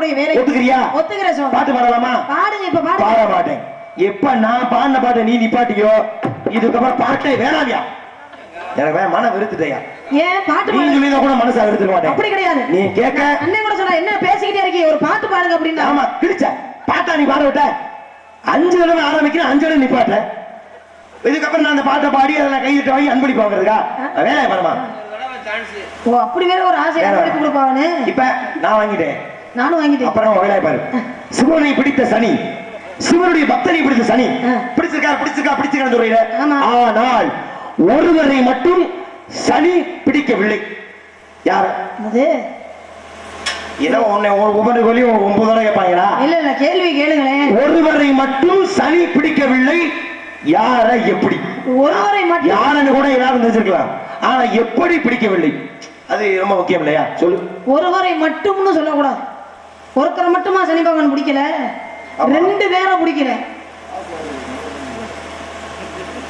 அவருடைய வேலை ஒத்துக்கிறியா? ஒத்துக்கிறேன் சுவாமி பாட்டு பாடலாமா? பாடுங்க இப்ப பாட பாடுங்க மாட்டேன். எப்ப நான் பாடின பாட்டை நீ நிப்பாட்டியோ இதுக்கப்புறம் பாட்டே வேணாமியா. எனக்கு வே- மன வெறுத்துட்டயா. ஏன் பாட்டு நீ பாடுங்க சொல்லிதான் கூட மனசா வெறுத்துக்க மாட்டேன். அப்படி கிடையாது. நீ கேட்க. அண்ணன் கூட சொல்ற என்ன பேசிக்கிட்டே இருக்கீங்க? ஒரு பாட்டு பாடுங்க அப்படின்னா. ஆமா கிழிச்ச. பாட்டா நீ பாட விட்ட. அஞ்சு தடவை ஆரம்பிக்கிறேன் அஞ்சு தடவை நிப்பாட்ட இதுக்கப்புறம் நான் அந்த பாட்டை பாடி அதை நான் கையிட்ட வாங்கி அன்பளிப்பு வாங்குறதுக்கா வேலை பண்ணுமா ஓ அப்படி வேற ஒரு ஆசை கொடுப்பாவனு இப்ப நான் வாங்கிட்டேன். நானும் வாங்கிட்டேன். அப்புறம் வேலையை பாரு. சிவனை பிடித்த சனி. சிவனுடைய பக்தனை பிடித்த சனி. ஆ. பிடிச்சிருக்கா பிடிச்சிருக்கா பிடிச்சிருக்கான்னு சொல்றீங்க. ஆனால் ஒருவரை மட்டும் சனி பிடிக்கவில்லை. யார? அது ஏதோ உன்னை ஒவ்வொரு ஒன்பது தடவை கேட்பாங்களா? இல்ல இல்ல கேள்வி கேளுங்களேன். ஒருவரை மட்டும் சனி பிடிக்கவில்லை. யார எப்படி? ஒருவரை மட்டும் யாருன்னு கூட எல்லாரும் தெரிஞ்சிருக்கலாம். ஆனா எப்படி பிடிக்கவில்லை? அது ரொம்ப முக்கியம் இல்லையா? சொல்லு. ஒருவரை மட்டும்னு சொல்லக்கூடாது. ஒருத்தரை மட்டுமா சனி பகவான் பிடிக்கல. ரெண்டு பேரை பிடிக்கல.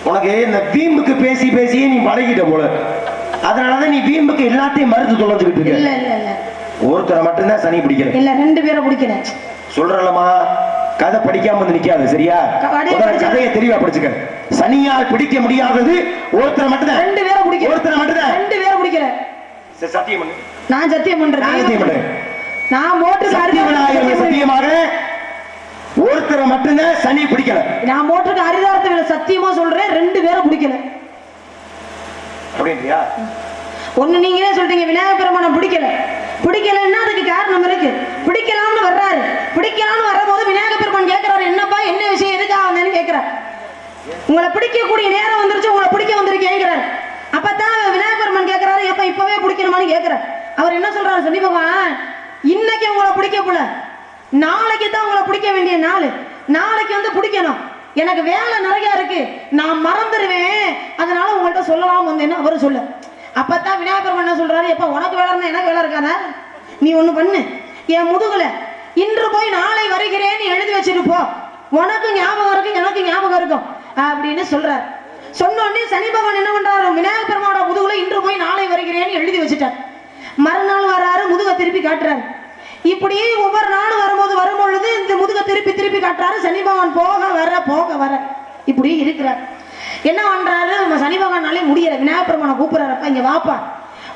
உனக்கு இந்த வீம்புக்கு பேசி பேசியே நீ பழகிட்ட போல. அதனாலதான் நீ வீம்புக்கு எல்லாத்தையும் மறுத்து தொலைஞ்சுக்கிட்டு இருக்க. இல்ல இல்ல ஒருத்தரை மட்டும்தான் சனி பிடிக்கல. இல்ல ரெண்டு பேரை பிடிக்கல. சொல்றலமா கதை படிக்காம வந்து நிக்காது சரியா? கதையை தெளிவா படிச்சுக்க. சனியால் பிடிக்க முடியாதது ஒருத்தரை மட்டும்தான். ரெண்டு பேரை பிடிக்கல. ஒருத்தரை மட்டும்தான். ரெண்டு பேரை பிடிக்கல. சரி, சத்தியம் பண்ணு. நான் சத்தியம் பண்றேன். நான் சத்தியம் பண்றேன். நான் மோட்டருக்கு சத்திய விநாயகர் சத்தியமாக ஒருத்தரை மட்டும்தான் சனி பிடிக்கல. நான் மோட்டருக்கு அரிதாரத்தை சத்தியமா சொல்றேன் ரெண்டு பேரை பிடிக்கல. அப்படின்றியா? ஒண்ணு நீங்களே சொல்றீங்க விநாயகர் பெருமானை பிடிக்கல. பிடிக்கலன்னா அதுக்கு காரணம் இருக்கு. பிடிக்கலாம்னு வர்றாரு. பிடிக்கலாம்னு வரும்போது விநாயகர் பெருமான் கேட்கிறாரு என்னப்பா என்ன விஷயம் எதுக்காக வந்தேன்னு கேட்கிறார் உங்களை பிடிக்கக்கூடிய நேரம் வந்துருச்சு உங்களை பிடிக்க வந்திருக்கேங்கிறார். அப்பதான் விநாயகர் பெருமான் கேட்கிறாரு எப்ப இப்பவே பிடிக்கணுமான்னு கேட்கிறார் அவர் என்ன சொல்றாரு சொல்லி பகவான் இன்னைக்கு உங்களை பிடிக்க போல. நாளைக்கு தான் உங்களை பிடிக்க வேண்டிய நாள். நாளைக்கு வந்து பிடிக்கணும். எனக்கு வேலை நிறைய இருக்கு. நான் மறந்துடுவேன் அதனால உங்கள்ட்ட சொல்லலாம் வந்தேன்னு அவரு சொல்ல. அப்பதான் விநாயகர் என்ன சொல்றாரு எப்ப உனக்கு வேலை இருந்தா எனக்கு வேலை இருக்காதா? நீ ஒண்ணு பண்ணு. என் முதுகுல இன்று போய் நாளை வருகிறேன்னு எழுதி வச்சுட்டு போ. உனக்கு ஞாபகம் இருக்கும் எனக்கு ஞாபகம் இருக்கும். அப்படின்னு சொல்றாரு. சொன்ன உடனே சனி பகவான் என்ன பண்றாரு? விநாயகர் பெருமாவோட முதுகுல இன்று போய் நாளை வருகிறேன்னு எழுதி வச்சுட்டார். மறுநாள் வராரு முதுக திருப்பி காட்டுறாரு. இப்படியே ஒவ்வொரு நாளும் வரும்போது வரும் பொழுது இந்த முதுக திருப்பி திருப்பி காட்டுறாரு. சனி பகவான் போக வர போக வர. இப்படி இருக்கிறார். என்ன பண்றாரு? நம்ம சனி பகவானாலே முடியல. விநாயகர் பெருமானை இங்க வாப்பா.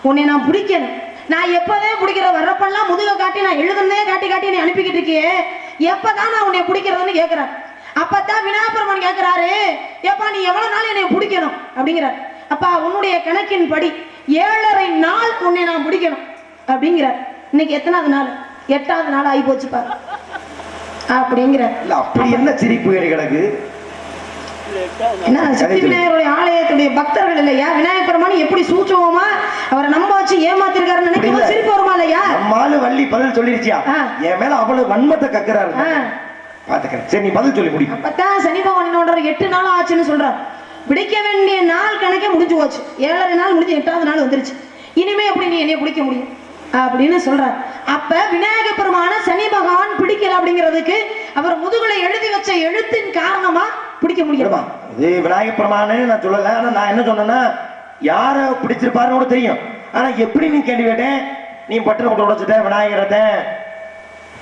உன்னை நான் பிடிக்கணும். நான் எப்பதான் பிடிக்கிற வர்றப்பெல்லாம் முதுக காட்டி நான் எழுதுனதே காட்டி காட்டி நீ அனுப்பிக்கிட்டு இருக்கியே. எப்பதான் நான் உன்னை பிடிக்கிறதுன்னு கேட்கிறேன் அப்பதான் விநாயகர் கேட்கிறாரு. ஏப்பா நீ எவ்வளவு நாள் என்னை பிடிக்கணும்? அப்படிங்கிறார். அப்பா உன்னுடைய கணக்கின் படி ஏழரை நாள் உன்னை நான் பிடிக்கணும் அப்படிங்கிறார் இன்னைக்கு எத்தனாவது நாள்? எட்டாவது நாள் ஆகி போச்சு பாரு. அப்படிங்கிறார் இல்ல அப்படி என்ன சிரிப்பு கேடு கிடக்கு? என்ன சக்தி விநாயகருடைய ஆலயத்துடைய பக்தர்கள் இல்லையா விநாயகர் பெருமான் எப்படி சூட்சமா அவரை நம்ப வச்சு ஏமாத்திருக்காருன்னு நினைக்கும். சிரிப்பு வருமா இல்லையா? நம்மால வள்ளி பதில் சொல்லிருச்சியா. என் மேல அவ்வளவு வன்மத்தை கக்குறாரு. பாத்துக்கிறேன். சரி நீ பதில் சொல்லி முடி அப்பதான் சனி பகவான் எட்டு நாள் ஆச்சுன்னு சொல்றார். பிடிக்க வேண்டிய நாள் கணக்கே முடிஞ்சு போச்சு. ஏழரை நாள் முடிஞ்சு எட்டாவது நாள் வந்துருச்சு. இனிமே எப்படி நீ என்னைய பிடிக்க முடியும்? அப்படின்னு சொல்றார். அப்ப விநாயக பெருமான சனி பகவான் பிடிக்கல அப்படிங்கிறதுக்கு அவர் முதுகுல எழுதி வச்ச எழுத்தின் காரணமா பிடிக்க முடியல. விடுமா இது விநாயகர் பிரமாணம்னு நான் சொல்லல. ஆனா நான் என்ன சொன்னேன்னா யார பிடிச்சிருப்பாருன்னு கூட தெரியும். ஆனா எப்படி நீ கேள்வி கேட்டேன்? நீ பட்டு கொண்டு உடைச்சிட்ட விநாயகரத்தை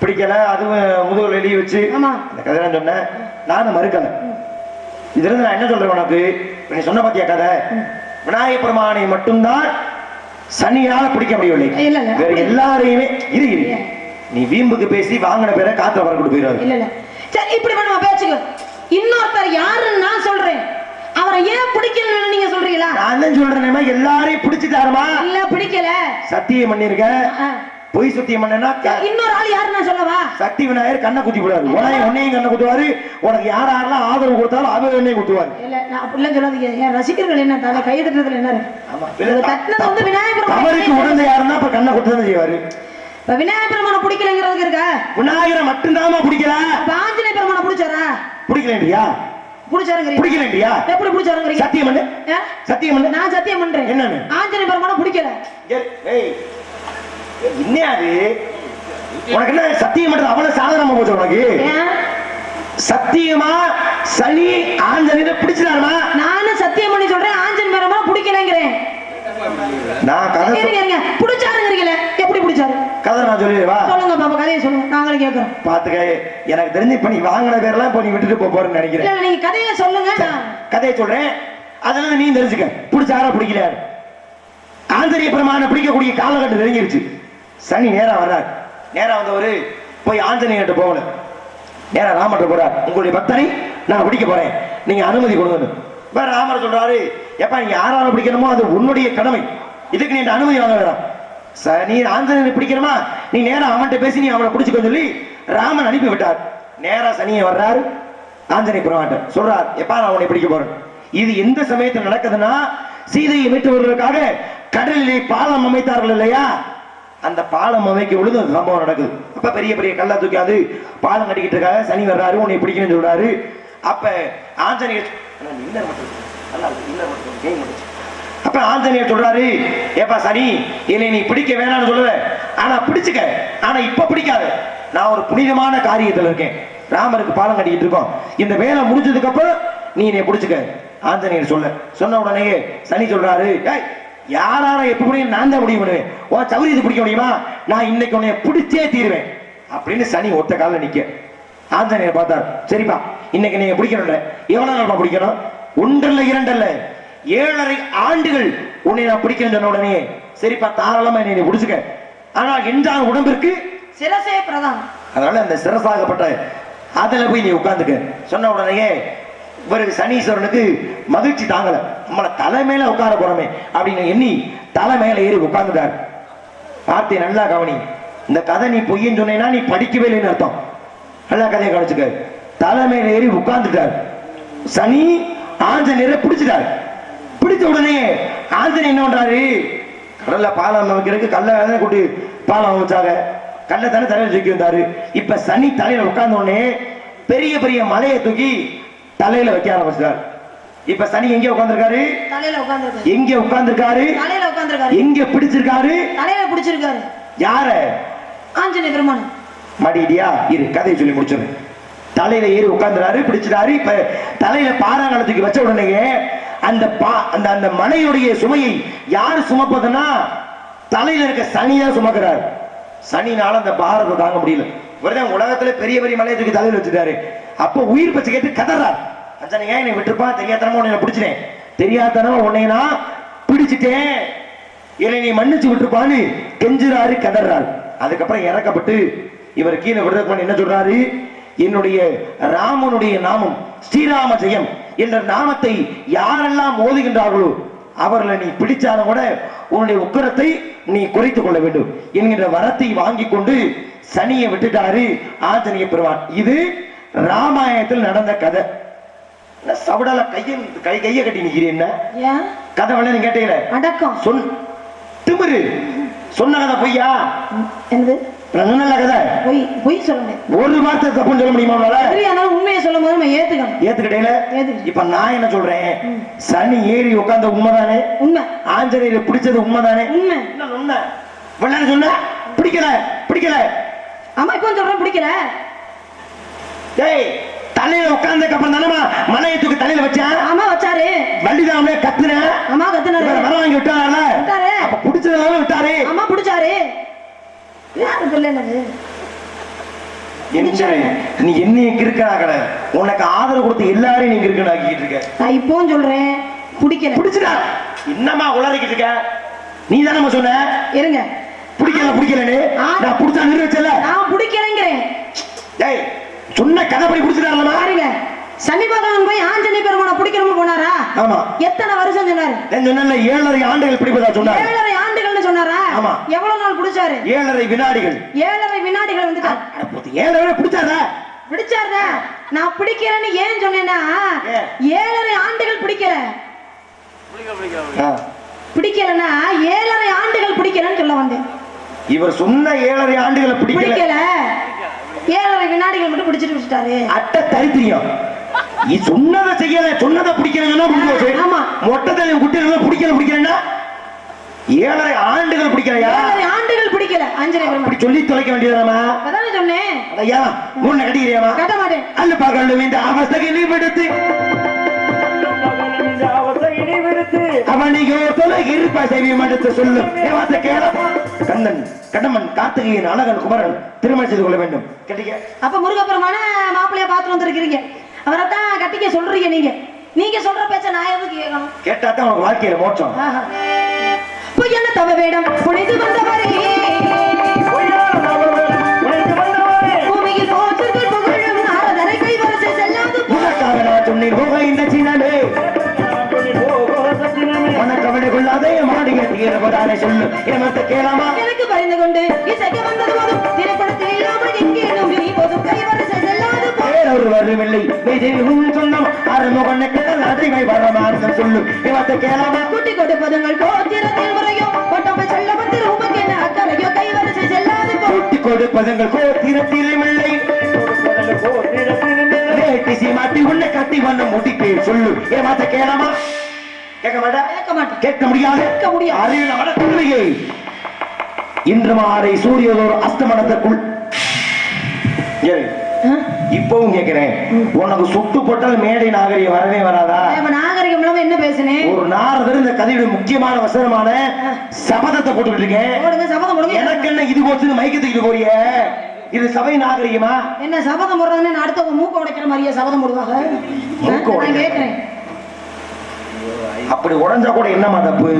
பிடிக்கல அதுவும் முதுகுல எழுதி வச்சு. ஆமா. அந்த கதை நான் சொன்னேன். நானும் மறுக்கல. இதுல இருந்து நான் என்ன சொல்றேன் உனக்கு? நீ சொன்ன பாத்தியா கதை? விநாயகர் பெருமானை மட்டும்தான் சனியால பிடிக்க முடியவில்லை. வேற எல்லாரையுமே இரு இரு. நீ வீம்புக்கு பேசி வாங்கின பேரை காத்துல வர கொண்டு போயிடாது. இல்ல சரி இப்படி பண்ணுவா பேச்சுக்கு. இன்னொருத்தர் யாருன்னு நான் சொல்றேன். அவரை ஏன் பிடிக்கலன்னு நீங்க சொல்றீங்களா? நான் தான் சொல்றேன் எல்லாரையும் பிடிச்சிட்டாருமா இல்ல பிடிக்கல. சத்தியம் பண்ணிருக்க. ஆ. பொய் சத்தியம் பண்ணனா இன்னொரு ஆள் யாரு நான் சொல்லவா? சக்தி விநாயகர் கண்ணை குத்தி விடாரு உனையும் உன்னையும் கண்ணை குத்துவாரு. உனக்கு யார் யாரெல்லாம் ஆதரவு கொடுத்தாலும் அவர் என்னையும் குத்துவாரு. இல்ல நான் அப்படிலாம் சொல்லாதீங்க. என் ரசிகர்கள் என்ன தலை கை தட்டுறதுல என்ன தட்டுனது வந்து விநாயகர் உடந்த யாருன்னா அப்ப கண்ணை குத்துதான் செய்வாரு. இப்ப விநாயகர் பெருமானை பிடிக்கலங்கிறதுக்கு இருக்கா? விநாயகரை மட்டும்தாமா பிடிக்கல. ஆஞ்சநேய பெருமானை பிடிச்சாரா? பிடிக்கலையா பிடிக்கலையா எப்படி பிடிச்சாருங்கிறீங்க? சத்தியம் பண்ணு? சத்தியம் பண்ணு. நான் சத்தியம் பண்றேன். என்னன்னு? ஆஞ்சநேய பெருமானை பிடிக்கல. ஏய், ஏய் ஏய், என்ன அது உனக்கு என்ன சத்தியம் பண்றது அவ்வளவு சாதாரணமா போச்சு உனக்கு? சத்தியமா சனி ஆஞ்சநேயரை பிடிச்சிட்டாருமா? நானும் சத்தியம் பண்ணி சொல்றேன் ஆஞ்சநேய பெருமானை பிடிக்கலங்கிறேன். நான் கதை இருங்க பிடிச்சாருங்கிறீங்களே எப்படி பிடிச்சாரு? பிடிச்சாரு கதை நான் சொல்லிடுவா சொல்லுங்க பாப்பா கதையை சொல்லுங்க. நாங்களும் கேட்கறோம் பாத்துக்க எனக்கு தெரிஞ்சு இப்ப நீ வாங்கின பேர்லாம் இப்ப நீ விட்டுட்டு போறேன்னு நினைக்கிறேன். இல்ல, நீங்க கதையை சொல்லுங்க கதையை சொல்றேன். அதனால நீ தெரிஞ்சுக்க. பிடிச்ச யாரா பிடிக்கல ஆந்தரிய பிரமாணம் பிடிக்கக்கூடிய காலகட்டம் நெருங்கிருச்சு. சனி நேரா வர்றார். நேரா வந்தவர் போய் ஆஞ்சநேயர்கிட்ட போகல நேரா ராமர்கிட்ட போறார். உங்களுடைய பக்தனை நான் பிடிக்க போறேன். நீங்க அனுமதி கொடுங்க வேற ராமர் சொல்றாரு எப்ப நீங்க யாரால பிடிக்கணுமோ அது உன்னுடைய கடமை. இதுக்கு நீ அனுமதி வாங்க வேணாம் ச- நீ ஆஞ்சநேயர் பிடிக்கணுமா? நீ நேரா அவன்கிட்ட பேசி நீ அவனை பிடிச்சிக்க சொல்லி ராமன் அனுப்பி விட்டார். நேரா சனியை வர்றாரு. ஆஞ்சநேய பெருமாட்ட சொல்றார் எப்பா நான் அவனை பிடிக்க போறேன். இது எந்த சமயத்தில் நடக்குதுன்னா சீதையை மீட்டு வருவதற்காக கடலிலே பாலம் அமைத்தார்கள் இல்லையா? அந்த பாலம் அமைக்க பொழுது அந்த சம்பவம் நடக்குது. அப்ப பெரிய பெரிய கல்லா தூக்காது பாலம் கட்டிக்கிட்டு இருக்காங்க. சனி வர்றாரு உன்னை பிடிக்கணும்னு சொல்றாரு. அப்ப ஆஞ்சநேயர் இன்னர் மட்டும் நல்லா இன்னர் மட்டும் முடிச்சு. அப்ப ஆஞ்சநேயர் சொல்றாரு ஏப்பா சனி இல்லை நீ பிடிக்க வேணாம்னு சொல்லுவ. ஆனா பிடிச்சுக்க. ஆனா இப்ப பிடிக்காத. நான் ஒரு புனிதமான காரியத்துல இருக்கேன். ராமருக்கு பாலம் கட்டிக்கிட்டு இருக்கோம். இந்த வேலை முடிஞ்சதுக்கு அப்புறம் நீ என்னை பிடிச்சுக்க. ஆஞ்சநேயர் சொல்ல. சொன்ன உடனே சனி சொல்றாரு "ஏய், யாரார எப்ப முடியும் நான் தான் முடிவு பண்ணுவேன். உன் சௌரியத்தை பிடிக்க முடியுமா? நான் இன்னைக்கு உன்னை பிடிச்சே தீருவேன். அப்படின்னு சனி ஒத்த காலில் நிக்க. ஆஞ்சநேயர் பார்த்தார். சரிப்பா இன்னைக்கு நீங்க பிடிக்கணும்ல. எவ்வளவு நாள் பிடிக்கணும்? ஒன்றல்ல இரண்டல்ல. ஏழரை ஆண்டுகள் உன்னை நான் பிடிக்கணும் சொன்ன உடனே சரிப்பா தாராளமா என்னை பிடிச்சுக்க. ஆனா என்றால் உடம்பிற்கு சிரசே பிரதானம். அதனால அந்த சிரசாகப்பட்ட அதுல போய் நீ உட்கார்ந்துக்க. சொன்ன உடனே இவருக்கு சனீஸ்வரனுக்கு மகிழ்ச்சி தாங்கல. நம்மளை தலை உட்கார போறோமே அப்படின்னு எண்ணி தலை ஏறி உட்கார்ந்துட்டார். பார்த்தே நல்லா கவனி. இந்த கதை நீ பொய்யன்னு சொன்னேன்னா நீ படிக்கவே இல்லைன்னு அர்த்தம். நல்லா கதையை கவனிச்சுக்க. தலை ஏறி உட்கார்ந்துட்டார். சனி ஆஞ்சநேயரை பிடிச்சிட்டார். பிடிச்ச உடனே ஆஞ்சநேயர் என்ன பண்றாரு? கடல்ல பாலம் அமைக்கிறதுக்கு கல்லை தானே கூட்டி பாலம் அமைச்சாங்க கல்ல தானே தலையில தூக்கி வந்தாரு. இப்ப சனி தலையில உட்கார்ந்த உடனே பெரிய பெரிய மலையை தூக்கி தலையில வைக்க ஆரம்பிச்சார் இப்ப சனி எங்க உட்கார்ந்திருக்காரு. தலையில உட்கார்ந்துருக்காரு. எங்க உட்கார்ந்திருக்காரு. தலையில உட்கார்ந்துருக்காரு. எங்க பிடிச்சிருக்காரு. தலையில பிடிச்சிருக்காரு. யார? ஆஞ்சநேய பெருமான். மடிடியா இரு கதையை சொல்லி முடிச்சிடுறேன் தலையில ஏறி உட்கார்ந்துறாரு பிடிச்சிட்டாரு. இப்ப தலையில பாறாங்கலத்துக்கு வச்ச உடனே அந்த பா அந்த அந்த மலையுடைய சுமையை யாரு சுமப்பதுன்னா தலையில இருக்க சனி தான் சுமக்கிறார். சனினால அந்த பாரத்தை தாங்க முடியல. இவர்தான் உலகத்துல பெரிய பெரிய மலையை தூக்கி தலையில வச்சுட்டாரு. அப்ப உயிர் பச்சை கேட்டு கதறார். அஞ்சனை ஏன் என்னை விட்டுருப்பான் தெரியாதனமா உன்னை பிடிச்சிட்டேன். தெரியாதனமா உன்னை நான் பிடிச்சிட்டேன். என்னை நீ மன்னிச்சு விட்டுருப்பான்னு கெஞ்சுறாரு கதறாரு அதுக்கப்புறம் இறக்கப்பட்டு இவர் கீழே விடுறதுக்கு என்ன சொல்றாரு? என்னுடைய ராமனுடைய நாமம் ஸ்ரீராம ஜெயம் என்ற நாமத்தை யாரெல்லாம் ஓதுகின்றார்களோ அவர்களை நீ பிடிச்சாலும் கூட உன்னுடைய உக்கரத்தை நீ குறைத்துக் கொள்ள வேண்டும் என்கின்ற வரத்தை வாங்கி கொண்டு சனியை விட்டுட்டாரு ஆஞ்சநேய பெருமான். இது ராமாயணத்தில் நடந்த கதை. என்ன சவடால கையை கை கையை கட்டி ஏன்? கதை வேணா நீ கேட்டீங்களே அடக்கம். சொன் திமிரு. சொன்ன கதை பொய்யா? என்னது? நல்ல கதை. பொய் பொய் சொல்லுங்க. ஒரு வார்த்தை தப்புன்னு சொல்ல முடியுமா உன்னால? உண்மையை சொல்லும் போது நம்ம ஏத்துக்கணும். ஏத்துக்கிட்டேல. இப்ப நான் என்ன சொல்றேன்? சனி ஏறி உட்கார்ந்த உண்மைதானே? உண்மை. ஆஞ்சநேயர் பிடிச்சது உண்மைதானே? உண்மை. உண்மை சொன்ன? பிடிக்கல பிடிக்கல. ஆமா இப்போ சொல்றேன் பிடிக்கல. டேய் தலையில உட்கார்ந்ததுக்கு அப்புறம் தானே மலையை தூக்கி தலையில வச்சேன் ஆமா வச்சாரு. வண்டி தான் அவனே கத்துனேன் ஆமா கத்துனாரு. வர வாங்கி விட்டாரல? விட்டாரு. அப்ப பிடிச்சதுனால விட்டாரு. ஆமா பிடிச்சாரு. யாரு பிள்ளை என்னது என்ன நீ என்னைய கிறுக்கனாக்கட. உனக்கு ஆதரவு கொடுத்து எல்லாரையும் நீங்க கிறுக்கனாக்கிட்டு இருக்க. நான் இப்பவும் சொல்றேன். பிடிக்கல. பிடிச்சடா. என்னம்மா உளறிக்கிட்டு இருக்க? நீ தானே சொன்ன? இருங்க. பிடிக்கல பிடிக்கலன்னு. நான் பிடிச்சா நிறுவச்சல நான் பிடிக்கலைங்கிறேன் டேய் சொன்ன கதைப்படி பிடிச்சிட்டாரலமா பாருங்க சனி பகவான் போய் ஆஞ்சநேய பெருமானை பிடிக்கணும்னு போனாரா? ஆமா. எத்தனை வருஷம் சொன்னாரு? ஏழரை ஆண்டுகள் பிடிப்பதா சொன்னார். ஏழரை ஆண்டுகள்னு சொன்னாரா? ஆமா. எவ்வளவு நாள் பிடிச்சாரு? ஏழரை வினாடிகள். ஏழரை வினாடிகள் வந்துட்டார் ஏழரை பிடிச்சாரா? பிடிச்சாருதா நான் பிடிக்கிறேன்னு ஏன் சொன்னேன்னா? ஏழரை ஆண்டுகள் பிடிக்கல. பிடிக்கலன்னா ஏழரை ஆண்டுகள் பிடிக்கலன்னு சொல்ல வந்தேன். இவர் சொன்ன ஏழரை ஆண்டுகளை பிடிக்கல. பிடிக்கல. ஏழரை வினாடிகள் மட்டும் பிடிச்சிட்டு விட்டாரு அட்ட தரித்திரியம் நீ சொன்னதை செய்யல சொன்னதை முடிஞ்சு போச்சு. ஆமா. மொட்டத்தை குட்டிகளை பிடிக்கல பிடிக்கலன்னா? ஏழரை ஆண்டுகள் பிடிக்கலையா? ஏழரை ஆண்டுகள் பிடிக்கல. ஆஞ்சநேய அப்படி சொல்லி தொலைக்க வேண்டியதாமா அதானே சொன்னேன். ஐயா மூணு கட்டிக்கிறியாமா கட்ட மாட்டேன். அல்ல பகலும் இந்த அவஸ்தையை நீ விடுத்து. இருப்ப எடுத்து சொல்லும் ஏமாத்த கேளப்பா. கண்ணன் கடமன் கார்த்திகேயன் அழகன் குமரன் திருமணம் செய்து கொள்ள வேண்டும். கேட்டீங்க? அப்ப முருகப்பெருமான மாப்பிள்ளைய பார்த்து வந்திருக்கிறீங்க. அவரை தான் கட்டிக்க சொல்றீங்க நீங்க. நீங்க சொல்ற பேச்ச நான் எதுக்கு கேட்கணும்? கேட்டா தான் உனக்கு வாழ்க்கையில மோட்சம். பொய்யன தவ வேடம் புனிது வந்தவரே கொள்ளாதே மாடிய தீரபதானே சொல்லு. ஏமாத்த கேளாமா? எனக்கு பறிந்து கொண்டு இசைக்க வந்தது போதும். திரைப்படத்தில் இல்லாமல் எங்கேனும் நீ போதும். கைவரசை செல்லாது வேறொரு வரவில்லை நீதில் உன் சொந்தம் அறுமுகனை கிடல் அதிகை வரமாறுதல் சொல்லு. ஏமாத்த கேளாமா? குட்டி கொடுப்பதுங்கள் கோத்திரத்தில் முறையோ ஒட்டமை செல்ல வந்து உமக்கு என்ன அக்கறையோ? கைவரசை செல்லாது போ. கொட்டி கொடுப்பதங்கள் கோத்திரத்திலும் இல்லை. கொடுப்பதற்கு கோத்திரத்தினுமே வேட்டி சீமாட்டி உன்னை கட்டி வந்த முடிப்பே சொல்லு. ஏமாத்த கேளாமா? கேட்க மாட்டா? கேட்க மாட்டேன் கேட்க முடியாது. கேட்க முடியாது. அறிவில் வளர்க்கவில்லையே இன்று மாலை சூரியதோர் அஸ்தமனத்திற்குள்? இப்பவும் கேட்கிறேன். உனக்கு சுட்டு போட்டால் மேடை நாகரிகம் வரவே வராதா? நாகரிகம் இல்லாம என்ன பேசுனேன் ஒரு நாரதர் இந்த கதையுடைய முக்கியமான வசனமான சபதத்தை போட்டுக்கிட்டு இருக்கேன் எனக்கு என்ன இது போச்சு மைக்க தூக்கிட்டு போறிய? இது சபை நாகரிகமா? என்ன சபதம் போடுறதுன்னு அடுத்தவங்க மூக்க உடைக்கிற மாதிரியே சபதம் போடுவாங்க? மூக்க அப்படி உடைஞ்சா கூட என்னமா தப்பு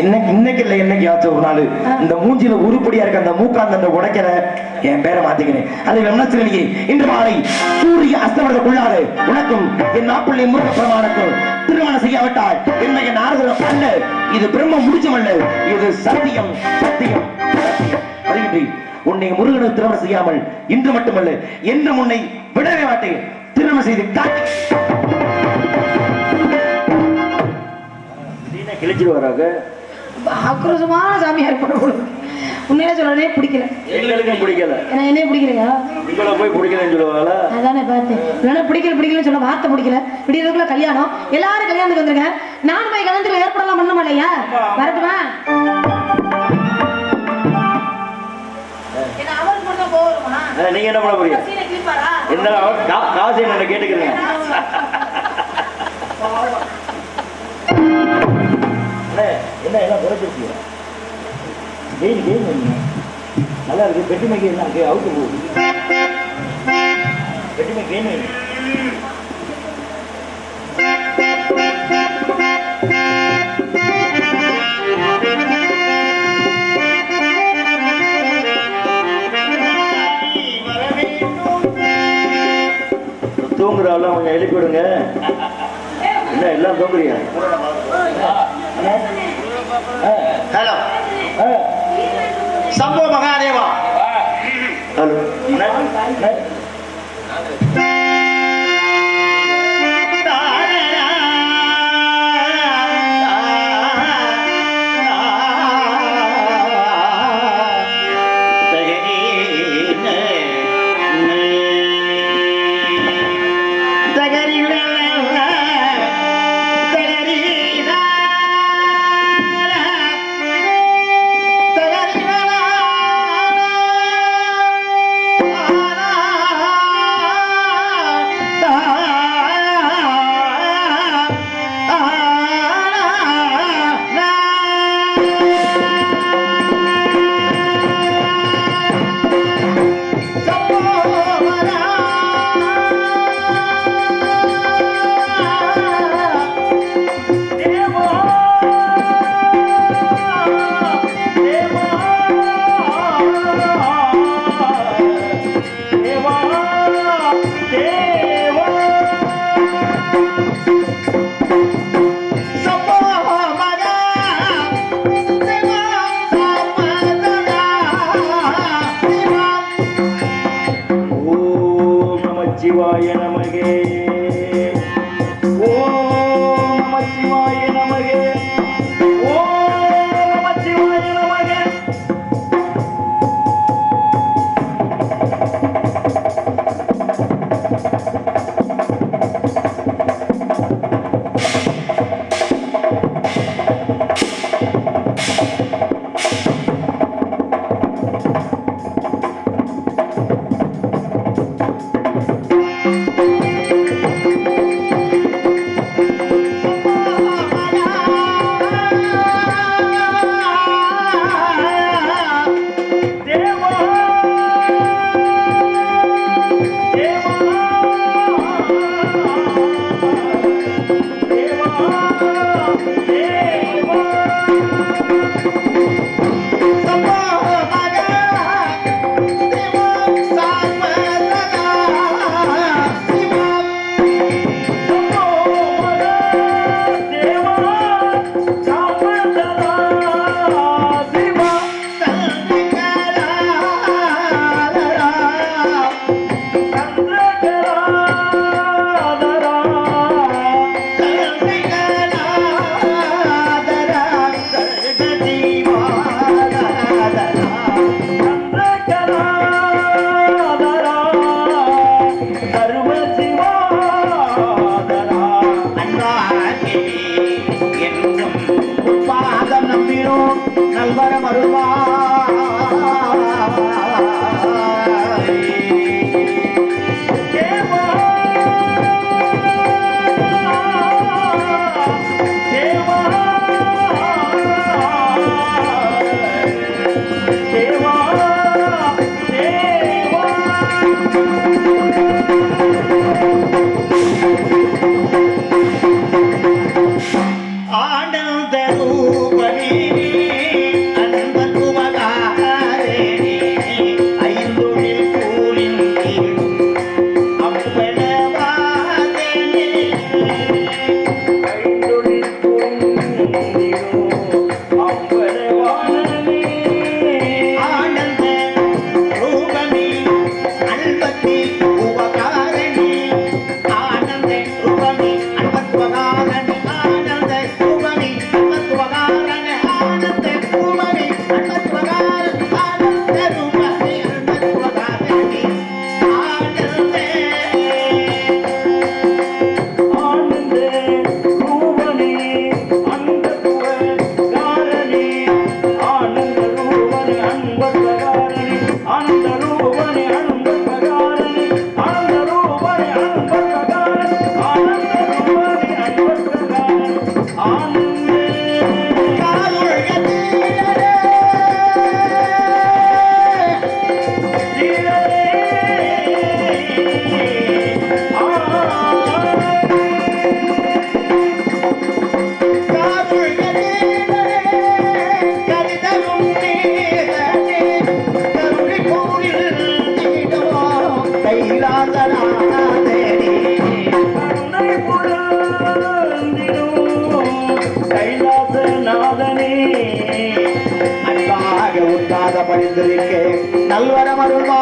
என்ன இன்னைக்கு இல்ல என்னைக்கு ஒரு நாள். இந்த மூஞ்சில உருப்படியா இருக்க அந்த மூக்காந்த உடைக்கிற என் பேரை மாத்திக்கிறேன். அது வெண்ணச்சிலே இன்று மாலை சூரிய அஸ்தமனத்துக்குள்ளாது உனக்கும் என் நாப்பிள்ளை முருக பிரமாணக்கும் திருமணம் செய்யாவிட்டால் என்னைய நாரதர் அல்ல. இது பிரம்ம முடிச்சமல்ல இது சத்தியம் சத்தியம் சத்தியம். உன்னை முருகனுக்கு திருமணம் செய்யாமல் இன்று மட்டுமல்ல என்று உன்னை விடவே மாட்டேன். திருமணம் செய்து காட்டி கிழிச்சிட்டு வராங்க ஆக்ரோஷமான சாமியார் போட போடுது உண்மையிலே சொல்றேனே பிடிக்கல. எங்களுக்கும் பிடிக்கல. ஏன்னா என்னைய பிடிக்கலையா? உங்களை போய் பிடிக்கலன்னு சொல்லுவாங்களா? அதானே பார்த்தேன். இல்லைன்னா பிடிக்கல பிடிக்கலன்னு சொன்ன வார்த்தை பிடிக்கல. விடியறதுக்குள்ள கல்யாணம். எல்லாரும் கல்யாணத்துக்கு வந்துருங்க நான் போய் கல்யாணத்துக்கு ஏற்படலாம் பண்ணுமா இல்லையா? வரட்டுமா? என்ன நீங்க என்ன பண்ண போறீங்க? என்ன காசு என்ன கேட்டுக்கிறேன் என்ன எல்லாம் குறைச்சிருக்கீங்க கெயின் கெயின் என்ன? நல்லா இருக்கு. பெட்டிமை கெயின் தான் அவுட்டு போகுது. பெட்டிமை கெயின் தூங்குறாள் கொஞ்சம் எழுப்பி விடுங்க. என்ன எல்லாம் தூங்குறீங்க ஹலோ சம்போ மகாதேவா ஹலோ ಶಿವಾಯ ನಮಗೆ பணிந்திருக்க நல்வரம் தேவா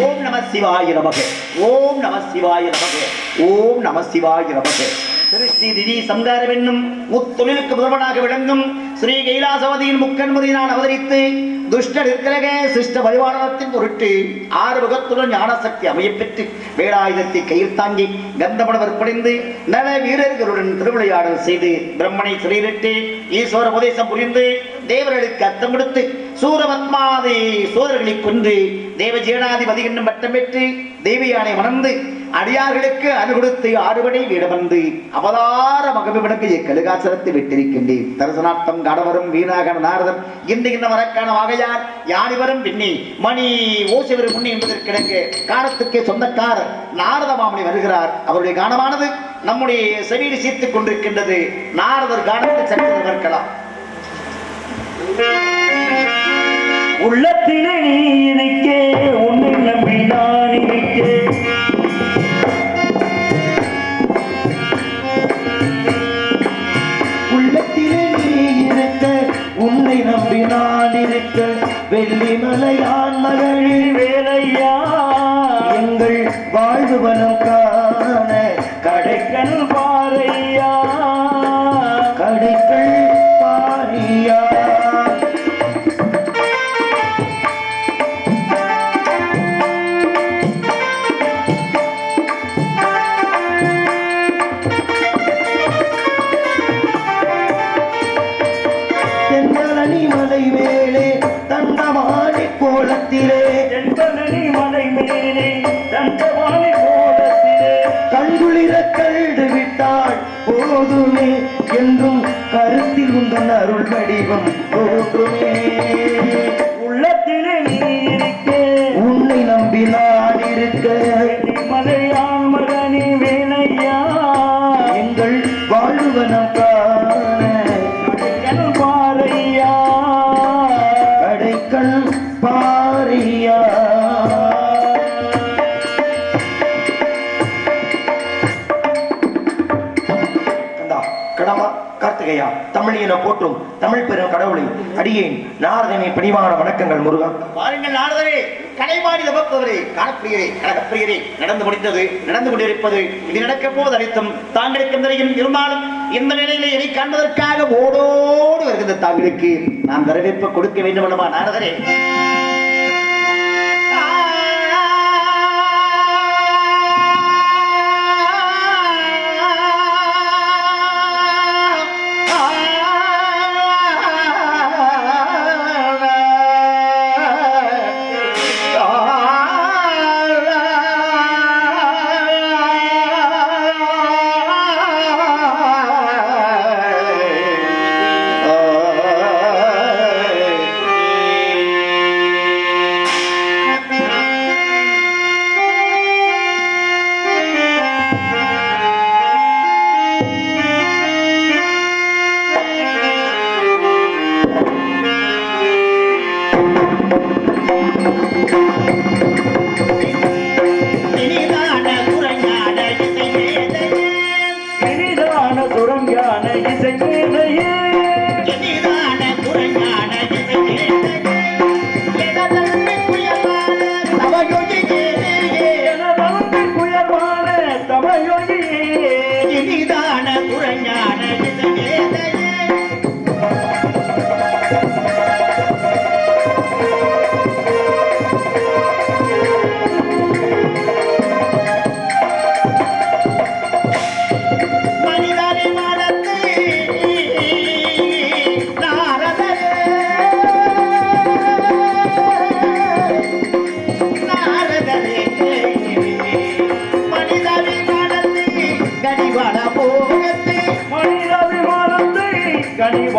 ஓம் நம சிவாய நமக. ஓம் நம சிவாய நமக. ஓம் நம சிவாய நமக. சிருஷ்டி திதி சங்காரம் என்னும் முத்தொழிலுக்கு முதல்வனாக விளங்கும் ஸ்ரீ கைலாசவதியின் முக்கன்மதியினால் அவதரித்து துஷ்ட நிற்கலக சிஷ்ட பரிவாரணத்தின் பொருட்டு ஆறு முகத்துடன் ஞானசக்தி அமையப்பெற்று வேலாயுதத்தை கையில் தாங்கி கந்தமணவர் படைந்து நல வீரர்களுடன் திருவிளையாடல் செய்து பிரம்மனை சிறையிட்டு ஈஸ்வர உபதேசம் புரிந்து தேவர்களுக்கு அர்த்தம் கொடுத்து சூரபத்மாதி சோதர்களை கொன்று தேவஜேனாதிபதி என்னும் பட்டம் பெற்று தேவியானை மணந்து அடியார்களுக்கு அனுகொடுத்து ஆறுபடை வீடமர்ந்து அவதார மகபிவனுக்கு கழுகாசனத்தை விட்டிருக்கின்றேன். தரிசனார்த்தம் கடவரும் வீணாகன நாரதம் இந்த இந்த மரக்கான வாகையார் யானிவரும் பின்னி மணி ஓசிவரும் முன்னி என்பதற்கிடங்கு காலத்துக்கே சொந்தக்காரர் நாரத மாமணி வருகிறார். அவருடைய கானமானது நம்முடைய செவியில் சீர்த்துக் கொண்டிருக்கின்றது. நாரதர் கானத்தை சற்று பார்க்கலாம் உள்ளத்திலே நீ இருக்க உன்னை நம்பி நான் இருக்க. உள்ளத்திலே நீ இருக்க உன்னை நம்பி நான் இருக்க. வெள்ளி மலையான் மகளிர் வேலையா? எங்கள் வாழ்வு வனம் காண கடைக்கன் போதுமே என்றும் கருத்தில் உந்தன் அருள் வடிவம் தோன்றுமே அடியேன். நாரதனை பணிவான வணக்கங்கள் முருகா. பாருங்கள் நாரதரே கலைமாடி தமப்பவரே காணப்பிரியரே கழகப்பிரியரே நடந்து முடிந்தது நடந்து கொண்டிருப்பது இது நடக்க போது அனைத்தும் தாங்களுக்கு தெரியும் இருந்தாலும் இந்த நிலையில எதை காண்பதற்காக ஓடோடு வருகின்ற தாங்களுக்கு நான் வரவேற்பு கொடுக்க வேண்டும் அல்லவா நாரதரே?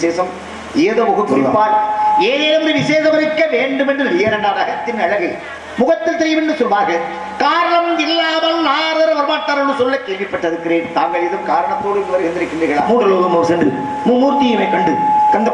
விசேஷம்? ஏதோ முக குறிப்பால் ஏதேனும் ஒரு விசேஷம் இருக்க வேண்டும் என்று இரண்டாம் அகத்தின் அழகு முகத்தில் தெரியும் என்று சொல்வார்கள். காரணம் இல்லாமல் நாரதர் வரமாட்டார் என்று சொல்ல கேள்விப்பட்டிருக்கிறேன். தாங்கள் இதுவும் காரணத்தோடு இங்கு வருகின்றிருக்கின்றீர்களா மூன்று லோகமும் சென்று மும்மூர்த்தியுமே கண்டு கந்த